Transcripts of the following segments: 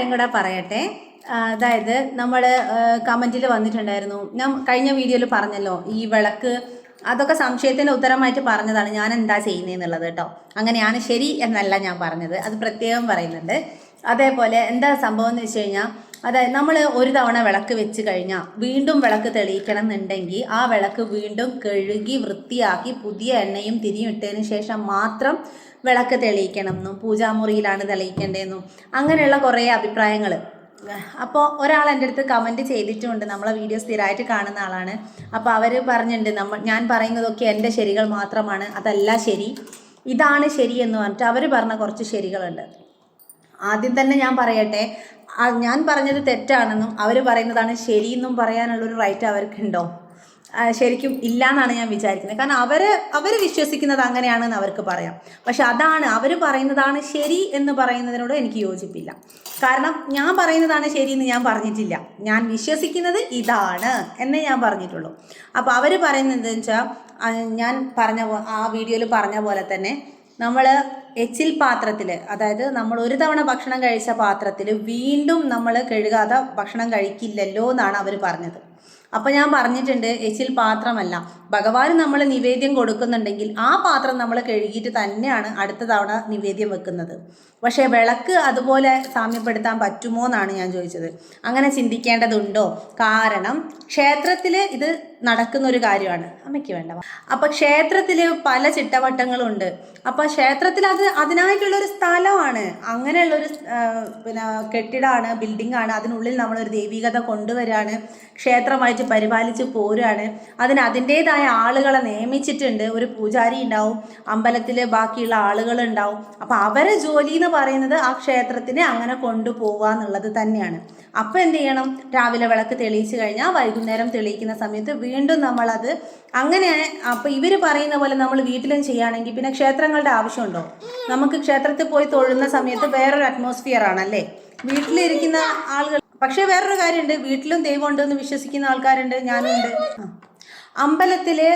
കാര്യം കൂടെ പറയട്ടെ. അതായത് നമ്മൾ കമന്റിൽ വന്നിട്ടുണ്ടായിരുന്നു. ഞാൻ കഴിഞ്ഞ വീഡിയോയിൽ പറഞ്ഞല്ലോ ഈ വിളക്ക് അതൊക്കെ സംശയത്തിന് ഉത്തരമായിട്ട് പറഞ്ഞതാണ് ഞാൻ എന്താ ചെയ്യുന്നതെന്നുള്ളത് കേട്ടോ അങ്ങനെയാണ് ശരി എന്നല്ല ഞാൻ പറഞ്ഞത്. അത് പ്രത്യേകം പറയുന്നുണ്ട്. അതേപോലെ എന്താ സംഭവം എന്ന് വെച്ച് കഴിഞ്ഞാൽ അതായത് നമ്മൾ ഒരു തവണ വിളക്ക് വെച്ച് കഴിഞ്ഞാൽ വീണ്ടും വിളക്ക് തെളിയിക്കണം എന്നുണ്ടെങ്കിൽ ആ വിളക്ക് വീണ്ടും കഴുകി വൃത്തിയാക്കി പുതിയ എണ്ണയും തിരിയും ഇട്ടതിന് ശേഷം മാത്രം വിളക്ക് തെളിയിക്കണം എന്നും പൂജാമുറിയിലാണ് തെളിയിക്കേണ്ടതെന്നും അങ്ങനെയുള്ള കുറേ അഭിപ്രായങ്ങൾ അപ്പോൾ ഒരാൾ എന്റെ അടുത്ത് കമന്റ് ചെയ്തിട്ടുമുണ്ട് നമ്മളെ വീഡിയോ സ്ഥിരമായിട്ട് കാണുന്ന ആളാണ്. അപ്പോൾ അവർ പറഞ്ഞിട്ടുണ്ട് നമ്മൾ ഞാൻ പറയുന്നതൊക്കെ എന്റെ ശരികൾ മാത്രമാണ് അതല്ല ശരി. ഇതാണ് ശരി എന്ന് പറഞ്ഞിട്ട് അവർ പറഞ്ഞ കുറച്ച് ശരികളുണ്ട്. ആദ്യം തന്നെ ഞാൻ പറയട്ടെ ഞാൻ പറഞ്ഞത് തെറ്റാണെന്നും അവർ പറയുന്നതാണ് ശരിയെന്നും പറയാനുള്ളൊരു റൈറ്റ് അവർക്കുണ്ടോ? ശരിക്കും ഇല്ല എന്നാണ് ഞാൻ വിചാരിക്കുന്നത്. കാരണം അവർ അവർ വിശ്വസിക്കുന്നത് അങ്ങനെയാണെന്ന് അവർക്ക് പറയാം. പക്ഷെ അതാണ് അവർ പറയുന്നതാണ് ശരി എന്ന് പറയുന്നതിനോട് എനിക്ക് യോജിപ്പില്ല. കാരണം ഞാൻ പറയുന്നതാണ് ശരി എന്ന് ഞാൻ പറഞ്ഞിട്ടില്ല. ഞാൻ വിശ്വസിക്കുന്നത് ഇതാണ് എന്നേ ഞാൻ പറഞ്ഞിട്ടുള്ളൂ. അപ്പോൾ അവർ പറയുന്നത് എന്താണെന്ന് വെച്ചാൽ ഞാൻ പറഞ്ഞ ആ വീഡിയോയിൽ പറഞ്ഞ പോലെ തന്നെ നമ്മൾ എച്ചിൽ പാത്രത്തിൽ അതായത് നമ്മൾ ഒരു തവണ ഭക്ഷണം കഴിച്ച പാത്രത്തിൽ വീണ്ടും നമ്മൾ കഴുകാതെ ഭക്ഷണം കഴിക്കില്ലല്ലോ എന്നാണ് അവർ പറഞ്ഞത്. അപ്പം ഞാൻ പറഞ്ഞിട്ടുണ്ട് എച്ചിൽ പാത്രമല്ല. ഭഗവാൻ നമ്മൾ നിവേദ്യം കൊടുക്കുന്നുണ്ടെങ്കിൽ ആ പാത്രം നമ്മൾ കഴുകിയിട്ട് തന്നെയാണ് അടുത്ത തവണ നിവേദ്യം വെക്കുന്നത്. പക്ഷേ വിളക്ക് അതുപോലെ സാമ്യപ്പെടുത്താൻ പറ്റുമോ എന്നാണ് ഞാൻ ചോദിച്ചത്. അങ്ങനെ ചിന്തിക്കേണ്ടതുണ്ടോ? കാരണം ക്ഷേത്രത്തിൽ ഇത് നടക്കുന്ന ഒരു കാര്യമാണ്. അമ്മയ്ക്ക് വേണ്ട. അപ്പൊ ക്ഷേത്രത്തിൽ പല ചിട്ടവട്ടങ്ങളുണ്ട്. അപ്പൊ ക്ഷേത്രത്തിൽ അത് അതിനായിട്ടുള്ള ഒരു സ്ഥലമാണ്. അങ്ങനെയുള്ള ഒരു പിന്നെ കെട്ടിടമാണ് ബിൽഡിംഗ് ആണ് അതിനുള്ളിൽ നമ്മൾ ഒരു ദൈവികത കൊണ്ടുവരികയാണ് ക്ഷേത്രമായിട്ട് പരിപാലിച്ച് പോരുകയാണ്. അതിന് അതിന്റെതായ ആളുകളെ നിയമിച്ചിട്ടുണ്ട്. ഒരു പൂജാരി ഉണ്ടാവും അമ്പലത്തിൽ ബാക്കിയുള്ള ആളുകൾ ഉണ്ടാവും. അപ്പോൾ അവരെ ജോലി എന്ന് പറയുന്നത് ആ ക്ഷേത്രത്തിനെ അങ്ങനെ കൊണ്ടുപോവുക എന്നുള്ളത് തന്നെയാണ്. അപ്പോൾ എന്ത് ചെയ്യണം? രാവിലെ വിളക്ക് തെളിയിച്ച് കഴിഞ്ഞാൽ വൈകുന്നേരം തെളിയിക്കുന്ന സമയത്ത് വീണ്ടും നമ്മളത് അങ്ങനെ അപ്പൊ ഇവർ പറയുന്ന പോലെ നമ്മൾ വീട്ടിലും ചെയ്യുകയാണെങ്കിൽ പിന്നെ ക്ഷേത്രങ്ങളുടെ ആവശ്യമുണ്ടോ? നമുക്ക് ക്ഷേത്രത്തിൽ പോയി തൊഴുന്ന സമയത്ത് വേറൊരു അറ്റ്മോസ്ഫിയർ ആണല്ലേ വീട്ടിലിരിക്കുന്ന ആളുകൾ പക്ഷേ വേറൊരു കാര്യമുണ്ട്. വീട്ടിലും ദൈവം ഉണ്ടെന്ന് വിശ്വസിക്കുന്ന ആൾക്കാരുണ്ട് ഞാനും ഉണ്ട്. അമ്പലത്തിലെ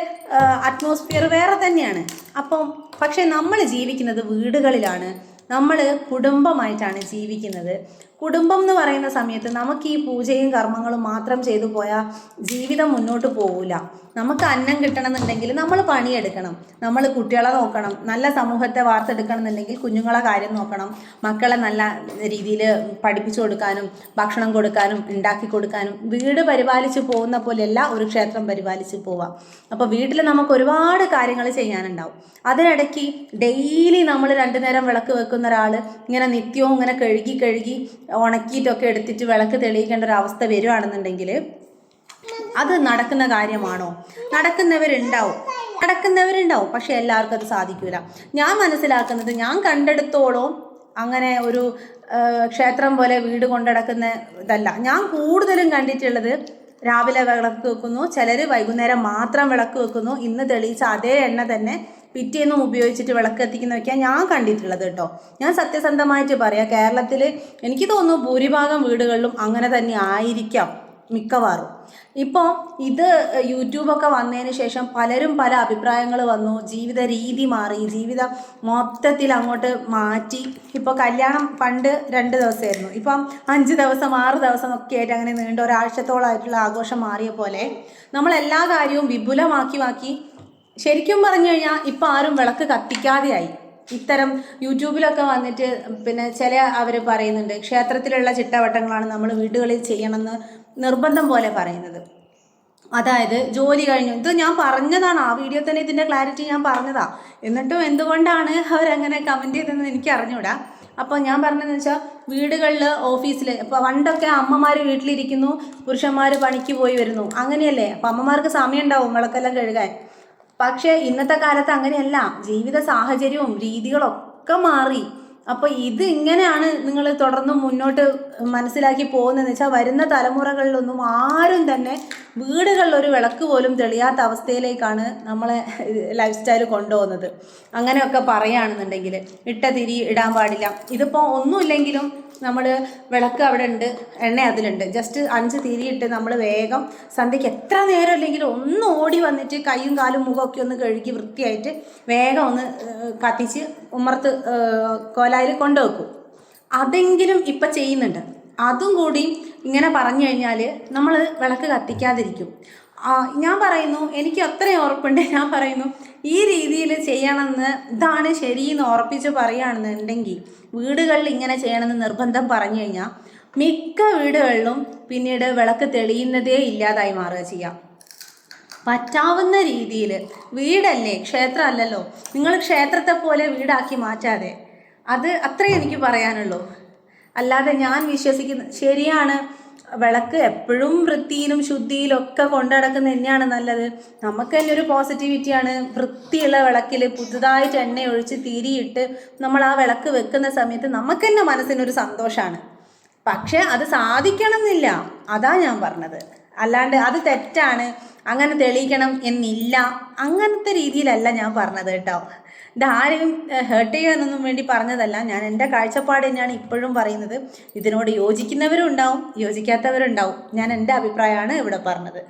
അറ്റ്മോസ്ഫിയർ വേറെ തന്നെയാണ്. അപ്പം പക്ഷേ നമ്മൾ ജീവിക്കുന്നത് വീടുകളിലാണ്. നമ്മൾ കുടുംബമായിട്ടാണ് ജീവിക്കുന്നത്. കുടുംബം എന്ന് പറയുന്ന സമയത്ത് നമുക്ക് ഈ പൂജയും കർമ്മങ്ങളും മാത്രം ചെയ്തു പോയാൽ ജീവിതം മുന്നോട്ട് പോകില്ല നമുക്ക് അന്നം കിട്ടണമെന്നുണ്ടെങ്കിൽ നമ്മൾ പണിയെടുക്കണം. നമ്മൾ കുട്ടികളെ നോക്കണം. നല്ല സമൂഹത്തെ വാർത്തെടുക്കണം എന്നുണ്ടെങ്കിൽ കുഞ്ഞുങ്ങളെ കാര്യം നോക്കണം. മക്കളെ നല്ല രീതിയിൽ പഠിപ്പിച്ചു കൊടുക്കാനും ഭക്ഷണം കൊടുക്കാനും ഉണ്ടാക്കി കൊടുക്കാനും വീട് പരിപാലിച്ച് പോകുന്ന പോലെയല്ല ഒരു ക്ഷേത്രം പരിപാലിച്ച് പോവാം അപ്പോൾ വീട്ടിൽ നമുക്ക് ഒരുപാട് കാര്യങ്ങൾ ചെയ്യാനുണ്ടാവും. അതിനിടയ്ക്ക് ഡെയിലി നമ്മൾ രണ്ടു നേരം വിളക്ക് വെക്കുന്ന ഒരാൾ ഇങ്ങനെ നിത്യവും ഇങ്ങനെ കഴുകി കഴുകി ഉണക്കിയിട്ടൊക്കെ എടുത്തിട്ട് വിളക്ക് തെളിയിക്കേണ്ട ഒരു അവസ്ഥ വരുവാണെന്നുണ്ടെങ്കിൽ അത് നടക്കുന്ന കാര്യമാണോ? നടക്കുന്നവരുണ്ടാവും. നടക്കുന്നവരുണ്ടാവും. പക്ഷെ എല്ലാവർക്കും അത് സാധിക്കില്ല ഞാൻ മനസ്സിലാക്കുന്നത് ഞാൻ കണ്ടെടുത്തോളം അങ്ങനെ ഒരു ക്ഷേത്രം പോലെ വീട് കൊണ്ടടക്കുന്ന ഇതല്ല. ഞാൻ കൂടുതലും കണ്ടിട്ടുള്ളത് രാവിലെ വിളക്ക് വെക്കുന്നു ചിലർ വൈകുന്നേരം മാത്രം വിളക്ക് വെക്കുന്നു ഇന്ന് തെളിയിച്ച അതേ എണ്ണ തന്നെ പിറ്റേന്നും ഉപയോഗിച്ചിട്ട് വിളക്ക് കത്തിക്കുന്നതൊക്കെയാണ് ഞാൻ കണ്ടിട്ടുള്ളത് കേട്ടോ. ഞാൻ സത്യസന്ധമായിട്ട് പറയാം കേരളത്തിൽ എനിക്ക് തോന്നുന്നു ഭൂരിഭാഗം വീടുകളിലും അങ്ങനെ തന്നെ ആയിരിക്കാം മിക്കവാറും. ഇപ്പോൾ ഇത് യൂട്യൂബൊക്കെ വന്നതിന് ശേഷം പലരും പല അഭിപ്രായങ്ങൾ വന്നു ജീവിത രീതി മാറി ജീവിതം മൊത്തത്തിൽ അങ്ങോട്ട് മാറ്റി. ഇപ്പോൾ കല്യാണം പണ്ട് രണ്ട് ദിവസമായിരുന്നു. ഇപ്പം അഞ്ച് ദിവസം ആറ് ദിവസം ഒക്കെ ആയിട്ട് അങ്ങനെ നീണ്ട ഒരാഴ്ചത്തോളമായിട്ടുള്ള ആഘോഷം മാറിയ പോലെ നമ്മൾ എല്ലാ കാര്യവും വിപുലമാക്കി മാക്കി ശരിക്കും പറഞ്ഞു കഴിഞ്ഞാൽ ഇപ്പം ആരും വിളക്ക് കത്തിക്കാതെയായി. ഇത്തരം യൂട്യൂബിലൊക്കെ വന്നിട്ട് പിന്നെ ചില അവർ പറയുന്നുണ്ട് ക്ഷേത്രത്തിലുള്ള ചിട്ടവട്ടങ്ങളാണ് നമ്മൾ വീടുകളിൽ ചെയ്യണമെന്ന് നിർബന്ധം പോലെ പറയുന്നത്. അതായത് ജോലി കഴിഞ്ഞു. ഇത് ഞാൻ പറഞ്ഞതാണ് ആ വീഡിയോ തന്നെ ഇതിന്റെ ക്ലാരിറ്റി ഞാൻ പറഞ്ഞതാ. എന്നിട്ടും എന്തുകൊണ്ടാണ് അവരങ്ങനെ കമന്റ് ചെയ്തതെന്ന് എനിക്ക് അറിഞ്ഞൂടാ. അപ്പോൾ ഞാൻ പറഞ്ഞതെന്ന് വെച്ചാൽ വീടുകളിൽ ഓഫീസിൽ ഇപ്പോൾ പണ്ടൊക്കെ അമ്മമാർ വീട്ടിലിരിക്കുന്നു പുരുഷന്മാർ പണിക്ക് പോയി വരുന്നു. അങ്ങനെയല്ലേ? അപ്പോൾ അമ്മമാർക്ക് സമയം ഉണ്ടാവും വിളക്കെല്ലാം കഴുകാൻ. പക്ഷേ ഇന്നത്തെ കാലത്ത് അങ്ങനെയല്ല. ജീവിത സാഹചര്യവും രീതികളൊക്കെ മാറി. അപ്പോൾ ഇത് ഇങ്ങനെയാണ് നിങ്ങൾ തുടർന്ന് മുന്നോട്ട് മനസ്സിലാക്കി പോകുന്നതെന്ന് വെച്ചാൽ വരുന്ന തലമുറകളിലൊന്നും ആരും തന്നെ വീടുകളിൽ ഒരു വിളക്ക് പോലും തെളിയാത്ത അവസ്ഥയിലേക്കാണ് നമ്മളെ ലൈഫ് സ്റ്റൈൽ കൊണ്ടുപോകുന്നത്. അങ്ങനെയൊക്കെ പറയുകയാണെന്നുണ്ടെങ്കിൽ ഇട്ട തിരി ഇടാൻ പാടില്ല. ഇതിപ്പോൾ ഒന്നുമില്ലെങ്കിലും നമ്മൾ വിളക്ക് അവിടെ ഉണ്ട് എണ്ണ അതിലുണ്ട്. ജസ്റ്റ് അഞ്ച് തിരിയിട്ട് നമ്മൾ വേഗം സന്ധ്യയ്ക്ക് എത്ര നേരം ഇല്ലെങ്കിലും ഒന്ന് ഓടി വന്നിട്ട് കൈയും കാലും മുഖമൊക്കെ ഒന്ന് കഴുകി വൃത്തിയായിട്ട് വേഗം ഒന്ന് കത്തിച്ച് ഉമ്മർത്ത് കോലായിൽ കൊണ്ടുവെക്കും. അതെങ്കിലും ഇപ്പം ചെയ്യുന്നുണ്ട്. അതും കൂടി ഇങ്ങനെ പറഞ്ഞു കഴിഞ്ഞാൽ നമ്മൾ വിളക്ക് കത്തിക്കാതിരിക്കും. ഞാൻ പറയുന്നു എനിക്ക് അത്രയും ഉറപ്പുണ്ട്. ഞാൻ പറയുന്നു ഈ രീതിയിൽ ചെയ്യണമെന്ന് ഇതാണ് ശരിയെന്ന് ഉറപ്പിച്ച് പറയുകയാണെന്നുണ്ടെങ്കിൽ വീടുകളിൽ ഇങ്ങനെ ചെയ്യണമെന്ന് നിർബന്ധം പറഞ്ഞു കഴിഞ്ഞാൽ മിക്ക വീടുകളിലും പിന്നീട് വിളക്ക് തെളിയുന്നതേ ഇല്ലാതായി മാറുക ചെയ്യാം. പറ്റാവുന്ന രീതിയിൽ വീടല്ലേ ക്ഷേത്രമല്ലല്ലോ. നിങ്ങൾ ക്ഷേത്രത്തെ പോലെ വീടാക്കി മാറ്റാതെ. അത് അത്രേ എനിക്ക് പറയാനുള്ളൂ. അല്ലാതെ ഞാൻ വിശ്വസിക്കുന്ന ശരിയാണ്. വിളക്ക് എപ്പോഴും വൃത്തിയിലും ശുദ്ധിയിലും ഒക്കെ കൊണ്ടുനടക്കുന്ന തന്നെയാണ് നല്ലത്. നമുക്ക് തന്നെ ഒരു പോസിറ്റിവിറ്റിയാണ് വൃത്തിയുള്ള വിളക്കിൽ പുതുതായിട്ട് എണ്ണ ഒഴിച്ച് തിരിയിട്ട് നമ്മൾ ആ വിളക്ക് വെക്കുന്ന സമയത്ത് നമുക്ക് തന്നെ മനസ്സിനൊരു സന്തോഷമാണ്. പക്ഷെ അത് സാധിക്കണം എന്നില്ല അതാ ഞാൻ പറഞ്ഞത്. അല്ലാണ്ട് അത് തെറ്റാണ്. അങ്ങനെ തെളിയിക്കണം എന്നില്ല. അങ്ങനത്തെ രീതിയിലല്ല ഞാൻ പറഞ്ഞത് കേട്ടോ. ഇത് ആരെയും ഹേർട്ട് ചെയ്യാനൊന്നും വേണ്ടി പറഞ്ഞതല്ല. ഞാൻ എന്റെ കാഴ്ചപ്പാട് തന്നെയാണ് ഇപ്പോഴും പറയുന്നത്. ഇതിനോട് യോജിക്കുന്നവരും ഉണ്ടാവും യോജിക്കാത്തവരുണ്ടാവും. ഞാൻ എന്റെ അഭിപ്രായമാണ് ഇവിടെ പറഞ്ഞത്.